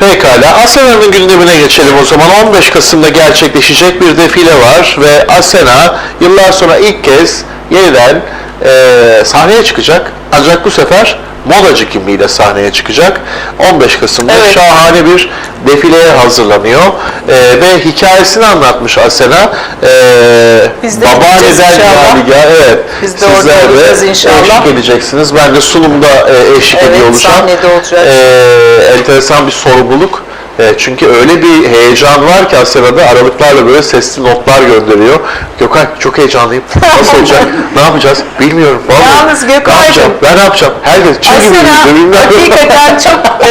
Pekala. Asena'nın gündemine geçelim o zaman. 15 Kasım'da gerçekleşecek bir defile var ve Asena yıllar sonra ilk kez yeniden eee, sahneye çıkacak. Ancak bu sefer modacı kimliğiyle sahneye çıkacak. 15 Kasım'da Evet. şahane bir defileye hazırlanıyor. Eee, ve hikayesini anlatmış Asena. Eee Biz de babaanneden. Yadigar, evet. Biz de orada Sizler de olacağız inşallah. eşlik edeceksiniz. Ben de sunumda e, eşlik Evet, ediyor olacağım. sahnede olacağız. E, enteresan bir sorumluluk. E, çünkü öyle bir heyecan var ki Asena'da aralıklarla böyle sesli notlar gönderiyor. Gökhan çok heyecanlıyım. Nasıl olacak? ne yapacağız? Bilmiyorum. Vallahi. Yalnız Ne yapacağım? Ben ne yapacağım? Herkes çil gibi Asena yürüyor, bilmem. hakikaten çok e,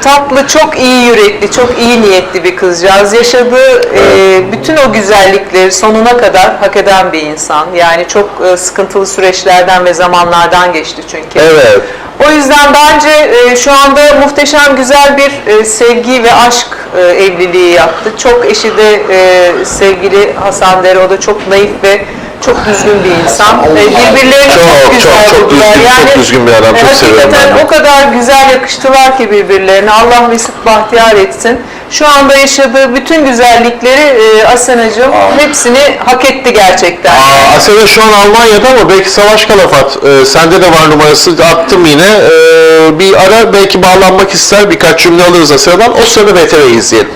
tatlı, çok iyi yürekli, çok iyi niyetli bir kızcağız. Yaşadığı e, bütün o güzellikleri sonuna kadar hak eden bir insan. Yani çok e, sıkıntılı süreçlerden ve zamanlardan geçti çünkü. Evet. O yüzden bence e, şu anda muhteşem güzel bir e, sevgi ve aşk e, evliliği yaptı. Çok eşi de e, sevgili Hasan Dere, o da çok naif ve çok düzgün bir insan. E, birbirlerini çok, Çok, güzel çok, çok düzgün, çok düzgün bir adam. Çok seviyorum ben o kadar güzel yakıştılar ki birbirlerine. Allah mesut bahtiyar etsin. Şu anda yaşadığı bütün güzellikleri e, Asena'cığım hepsini hak etti gerçekten. Aa, Asena şu an Almanya'da ama belki Savaş Kalafat. e, sende de var numarası attım yine. E, bir ara belki bağlanmak ister birkaç cümle alırız Asena'dan. O sırada VTV'yi izleyelim.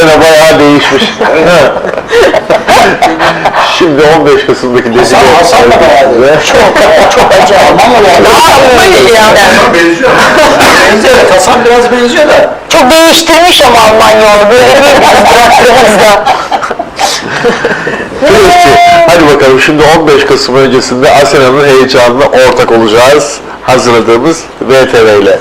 Asena bayağı değişmiş. Şimdi 15 Kasım'daki defile. Hasan- Hasan da bayağı değişmiş. Çok, çok acayip. Almanla Yapmayın ya. benziyor. benziyor. Hasan biraz benziyor da. Çok değiştirmiş ama Almanya onu böyle bir bıraktığımızda. Peki, hadi bakalım şimdi 15 Kasım öncesinde Asena'nın heyecanına ortak olacağız. Hazırladığımız VTV ile.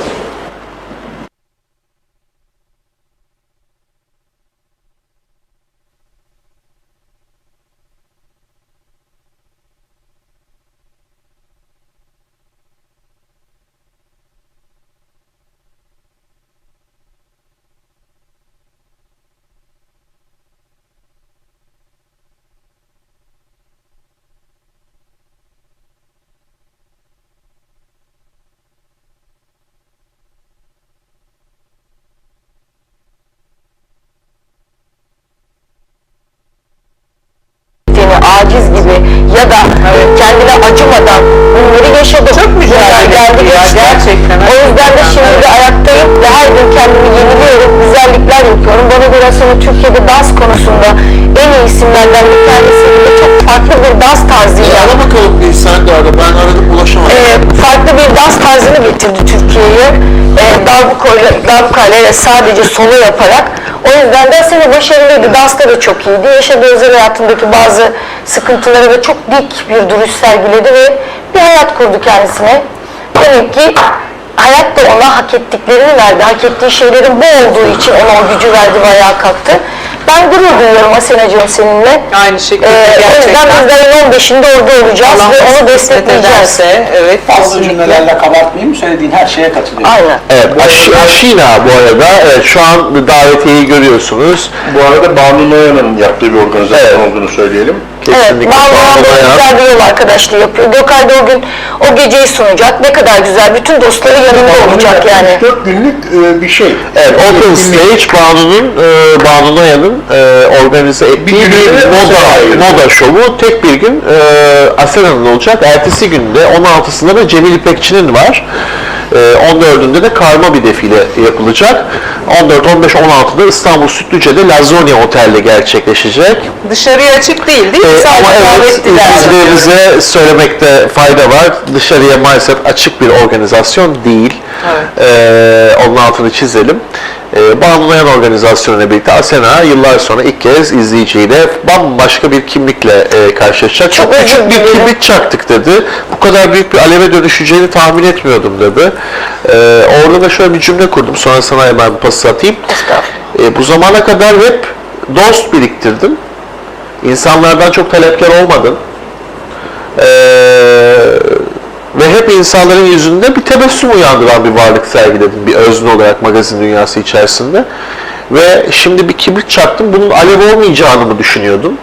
Aciz gibi ya da kendine acımadan bunları yaşadım. Çok mücadele etti ya, gerçekten. O yüzden de şimdi de ayaktayım ve her gün kendimi yeniliyorum, güzellikler yapıyorum. Bana göre sonra Türkiye'de dans konusunda en iyi isimlerden bir tanesi çok farklı bir dans tarzıyla Ara bakalım bir sen de ara. Ben aradım ulaşamadım. e, farklı bir dans tarzını getirdi Türkiye'ye. E, darbukayla, darbukayla sadece solo yaparak. O yüzden de seni başarılıydı. Dansta da çok iyiydi. Yaşadığı özel hayatındaki bazı sıkıntıları ve çok dik bir duruş sergiledi ve bir hayat kurdu kendisine. Demek ki hayat da ona hak ettiklerini verdi. Hak ettiği şeylerin bu olduğu için ona o gücü verdi ve ayağa kalktı. Ben gurur duyuyorum Asena'cığım seninle. Aynı şekilde Ee, o yüzden gerçekten. biz de ayın 15'inde orada olacağız Allah ve onu destekleyeceğiz. ederse, evet Fazla cümlelerle kabartmayayım. Söylediğin her şeye katılıyorum. Aynen. Evet, Aş- Aşina bu arada. Evet, şu an davetiyeyi görüyorsunuz. Bu arada Banu Noyan'ın yaptığı bir organizasyon Evet. olduğunu söyleyelim. Kesinlikle. Evet, Bağlayan da güzel bir yol arkadaşlığı yapıyor. Gökay da o gün o geceyi sunacak. Ne kadar güzel. Bütün dostları yanında olacak yani. 4 günlük e, bir şey. Evet, Open Stage Banu'nun, e, Banu Noyan'ın e, organize ettiği bir, günü moda, moda şovu. Tek bir gün e, Asena'nın olacak. Ertesi günde 16'sında da Cemil İpekçi'nin var. E, 14'ünde de karma bir defile yapılacak. 14, 15, 16'da İstanbul Sütlüce'de Lazonia Otel'de gerçekleşecek. Dışarıya açık değil değil mi? Ee, ama evet, izleyicilerimize söylemekte fayda var. Dışarıya maalesef açık bir organizasyon değil. Evet. Ee, onun altını çizelim. E, bağımlayan organizasyonuyla birlikte Asena yıllar sonra ilk kez izleyiciyle bambaşka bir kimlikle e, karşılaşacak. Çok, Çok küçük bir dilerim. kibrit çaktık dedi. Bu kadar büyük bir aleve dönüşeceğini tahmin etmiyordum dedi. E, orada da şöyle bir cümle kurdum. Sonra sana hemen pası atayım. E, bu zamana kadar hep dost biriktirdin. İnsanlardan çok talepkar olmadın. Ee, ve hep insanların yüzünde bir tebessüm uyandıran bir varlık sergiledin bir özne olarak magazin dünyası içerisinde. Ve şimdi bir kibrit çaktın, bunun alev olmayacağını mı düşünüyordun?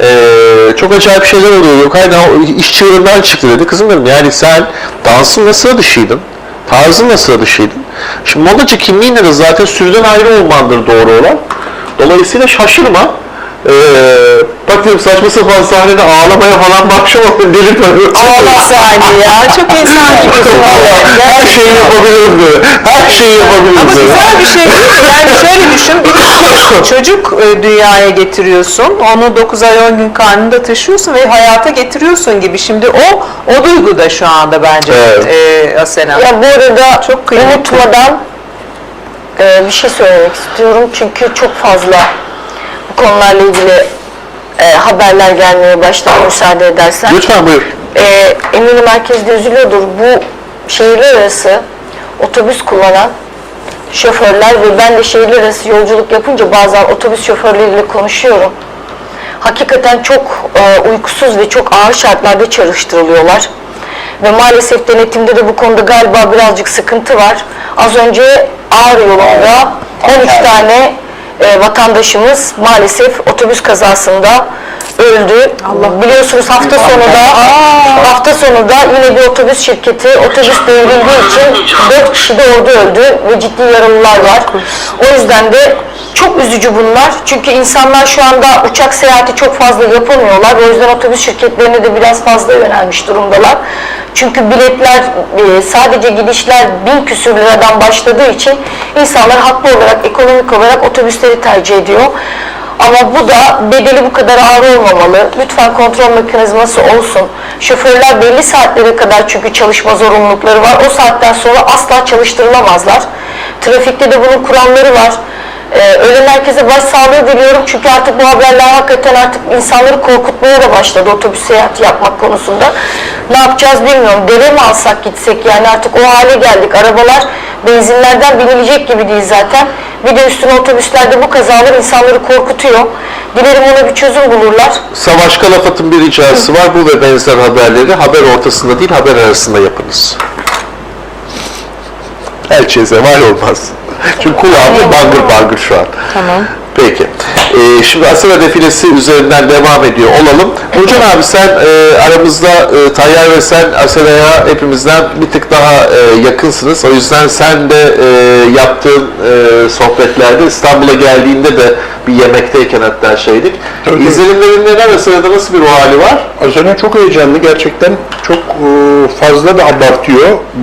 Ee, çok acayip şeyler oluyor. Yok hayır o iş çığırından çıktı dedi. Kızım dedim yani sen dansın sıra dışıydın. Tarzın sıra dışıydın. Şimdi modacı kimliğinle de zaten sürüden ayrı olmandır doğru olan. Dolayısıyla şaşırma. Ee, bak diyorum saçma sapan sahnede ağlamaya falan başlama deli böyle. Allah saniye ya. Çok insan gibisin vallahi. Her şeyi yapabilirim böyle. Her şeyi yapabilirim Ama böyle. güzel bir şey değil mi? Yani şöyle düşün, bir çocuk e, dünyaya getiriyorsun, onu 9 ay 10 gün karnında taşıyorsun ve hayata getiriyorsun gibi. Şimdi o, o duygu da şu anda bence Evet. e, Asena. Ya bu arada Çok kıymetli. unutmadan e, bir şey söylemek istiyorum çünkü çok fazla bu konularla ilgili e, haberler gelmeye başladı müsaade edersen. Lütfen buyur. e, eminim herkes de üzülüyordur. Bu şehirler arası otobüs kullanan şoförler ve ben de şehirler arası yolculuk yapınca bazen otobüs şoförleriyle konuşuyorum. Hakikaten çok e, uykusuz ve çok ağır şartlarda çalıştırılıyorlar. Ve maalesef denetimde de bu konuda galiba birazcık sıkıntı var. Az önce Ağrı yolunda 13 tane e, vatandaşımız maalesef otobüs kazasında öldü. Biliyorsunuz hafta sonu da hafta sonu da yine bir otobüs şirketi otobüs devrildiği için 4 kişi de orada öldü ve ciddi yaralılar var. O yüzden de çok üzücü bunlar. Çünkü insanlar şu anda uçak seyahati çok fazla yapamıyorlar. O yüzden otobüs şirketlerine de biraz fazla yönelmiş durumdalar. Çünkü biletler e, sadece gidişler bin küsür liradan başladığı için insanlar haklı olarak ekonomik olarak otobüsleri tercih ediyor. Ama bu da bedeli bu kadar ağır olmamalı. Lütfen kontrol mekanizması olsun. Şoförler belli saatlere kadar çünkü çalışma zorunlulukları var. O saatten sonra asla çalıştırılamazlar. Trafikte de bunun kuralları var. Ee, ölen herkese başsağlığı diliyorum çünkü artık bu haberler hakikaten artık insanları korkutmaya da başladı otobüs seyahati yapmak konusunda. Ne yapacağız bilmiyorum. Deve mi alsak gitsek yani artık o hale geldik. Arabalar benzinlerden binilecek gibi değil zaten. Bir de üstüne otobüslerde bu kazalar insanları korkutuyor. Dilerim ona bir çözüm bulurlar. Savaş Kalafat'ın bir ricası var. Bu ve benzer haberleri haber ortasında değil haber arasında yapınız. Elçiye zeval olmaz. Çünkü kulağımda bangır bangır şu an. Tamam. Peki. Ee, şimdi Asena defilesi üzerinden devam ediyor olalım. Nurcan abi sen e, aramızda e, Tayyar ve sen Asena'ya hepimizden bir tık daha e, yakınsınız. O yüzden sen de e, yaptığın e, sohbetlerde İstanbul'a geldiğinde de bir yemekteyken hatta şeydik. Tabii, tabii. İzlenimlerin neler? Asena'da nasıl bir ruh hali var? Asena çok heyecanlı gerçekten çok e, fazla da abartıyor bu